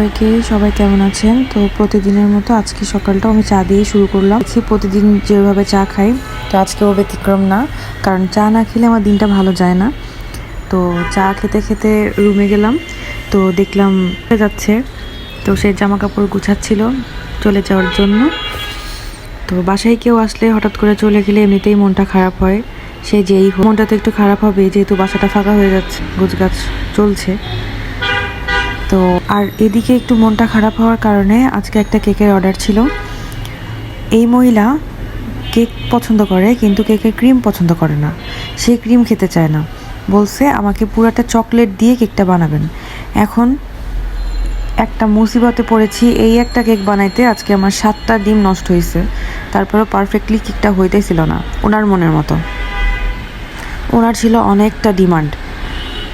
সবাইকে, সবাই কেমন আছেন? তো প্রতিদিনের মতো আজকে সকালটা আমি চা দিয়ে শুরু করলাম। প্রতিদিন যেভাবে চা খাই, তো আজকেও ব্যতিক্রম না, কারণ চা না খেলে আমার দিনটা ভালো যায় না। তো চা খেতে খেতে রুমে গেলাম, তো দেখলাম যাচ্ছে। তো সে জামা কাপড় গুছাচ্ছিল চলে যাওয়ার জন্য। তো বাসায় কেউ আসলে হঠাৎ করে চলে গেলে এমনিতেই মনটা খারাপ হয়। সে যেই মনটা তো একটু খারাপ হবে, যেহেতু বাসাটা ফাঁকা হয়ে যাচ্ছে, গোছগাছ চলছে। তো আর এদিকে একটু মনটা খারাপ হওয়ার কারণে আজকে একটা কেকের অর্ডার ছিল। এই মহিলা কেক পছন্দ করে, কিন্তু কেকের ক্রিম পছন্দ করে না। সে ক্রিম খেতে চায় না। বলছে, আমাকে পুরাটা চকলেট দিয়ে কেকটা বানাবেন। এখন একটা মুসিবতে পড়েছি, এই একটা কেক বানাইতে আজকে আমার সাতটা ডিম নষ্ট হয়েছে তারপরেও পারফেক্টলি কেকটা হইতেছিল না। ওনার মনের মতো। ওনার ছিল অনেকটা ডিমান্ড।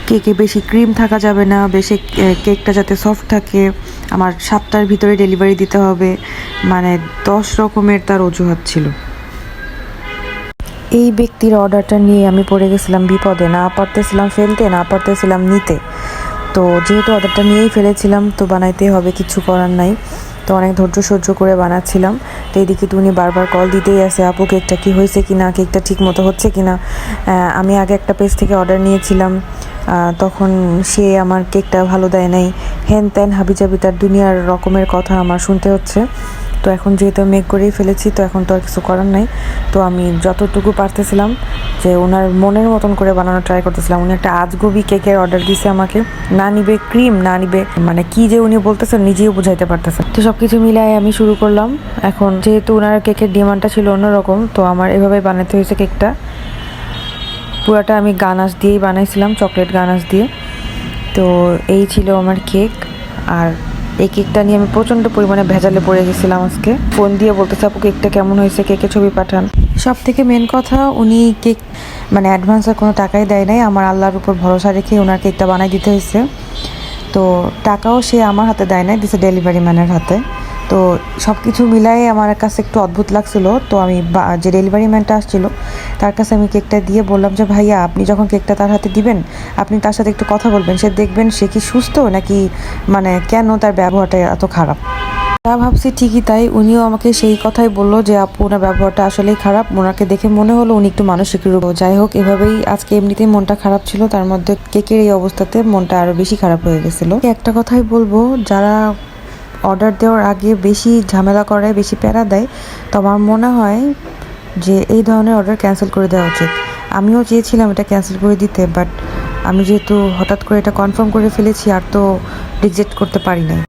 কেকে বেশি ক্রিম থাকা যাবে না, বেশি কেকটা যাতে সফট থাকে। আমার সাতটার ভিতরে ডেলিভারি দিতে হবে। মানে দশ রকমের তার অজুহাত ছিল। এই ব্যক্তির অর্ডারটা নিয়ে আমি পড়ে গেছিলাম বিপদে। না পারতেছিলাম ফেলতে, না পারতেছিলাম নিতে। তো যেহেতু অর্ডারটা নিয়েই ফেলেছিলাম, তো বানাইতেই হবে, কিছু করার নাই। তো অনেক ধৈর্য সহ্য করে বানাচ্ছিলাম। তো এইদিকে তো উনি বারবার কল দিতেই আছে আপু, কেকটা কী হয়েছে কি না কেকটা ঠিক মতো হচ্ছে কি না আমি আগে একটা পেজ থেকে অর্ডার নিয়েছিলাম। তখন সে আমার কেকটা ভালো দেয় নাই। হ্যান ত্যান হাবিজাবি তার দুনিয়ার রকমের কথা আমার শুনতে হচ্ছে। তো এখন যেহেতু মেক করেই ফেলেছি, তো এখন তো আর কিছু করার নাই। তো আমি যতটুকু পারতেছিলাম যে ওনার মনের মতন করে বানানোর ট্রাই করতেছিলাম। উনি একটা আজগুবি কেকের অর্ডার দিছে আমাকে। না নিবে ক্রিম না নিবে মানে কি যে উনি বলতেছেন, নিজেও বুঝাইতে পারতেছেন তো সব কিছু মিলাই আমি শুরু করলাম। এখন যেহেতু ওনার কেকের ডিমান্ডটা ছিল অন্যরকম, তো আমার এভাবে বানাতে হয়েছে কেকটা। পুরাটা আমি গানাস দিয়েই বানাইছিলাম, চকলেট গানাস দিয়ে। তো এই ছিল আমার কেক। আর এই কেকটা নিয়ে আমি প্রচণ্ড পরিমাণে ভেজালে পড়ে গেছিলাম আজকে। ফোন দিয়ে বলতেছে, আপু, কেকটা কেমন হয়েছে? কেকের ছবি পাঠান। সব থেকে মেন কথা, উনি কেক মানে অ্যাডভান্সের কোনো টাকাই দেয় নাই। আমার আল্লাহর উপর ভরসা রেখে ওনার কেকটা বানাই দিতে হয়েছে। তো টাকাও সে আমার হাতে দেয় নাই, দিছে ডেলিভারি ম্যানের হাতে। তো সব কিছু মিলাই আমার কাছে একটু অদ্ভুত লাগছিল। তো আমি যে ডেলিভারি ম্যানটা আসছিল, তার কাছে আমি কেকটা দিয়ে বললাম যে, ভাইয়া, আপনি যখন কেকটা তার হাতে দিবেন, আপনি তার সাথে একটু কথা বলবেন। সে দেখবেন সে কি সুস্থ নাকি মানে কেন তার ব্যবহারটা এত খারাপ? তা ভাবছি ঠিকই তাই। উনিও আমাকে সেই কথাই বলল যে, আপু, ওনার ব্যবহারটা আসলেই খারাপ। ওনাকে দেখে মনে হলো উনি একটু মানসিক রোগ। যাই হোক, এভাবেই আজকে এমনিতেই মনটা খারাপ ছিল। তার মধ্যে কেকের এই অবস্থাতে মনটা আরও বেশি খারাপ হয়ে গেছিল। একটা কথাই বলব, যারা অর্ডার দেওয়ার আগে বেশি ঝামেলা করে বেশি প্যারা দেয়, তো আমার মনে হয় যে এই ধরনের অর্ডার ক্যান্সেল করে দেওয়া উচিত। আমিও চেয়েছিলাম এটা ক্যান্সেল করে দিতে বাট আমি যেহেতু হঠাৎ করে এটা কনফার্ম করে ফেলেছি, আর তো রিজেক্ট করতে পারি নাই।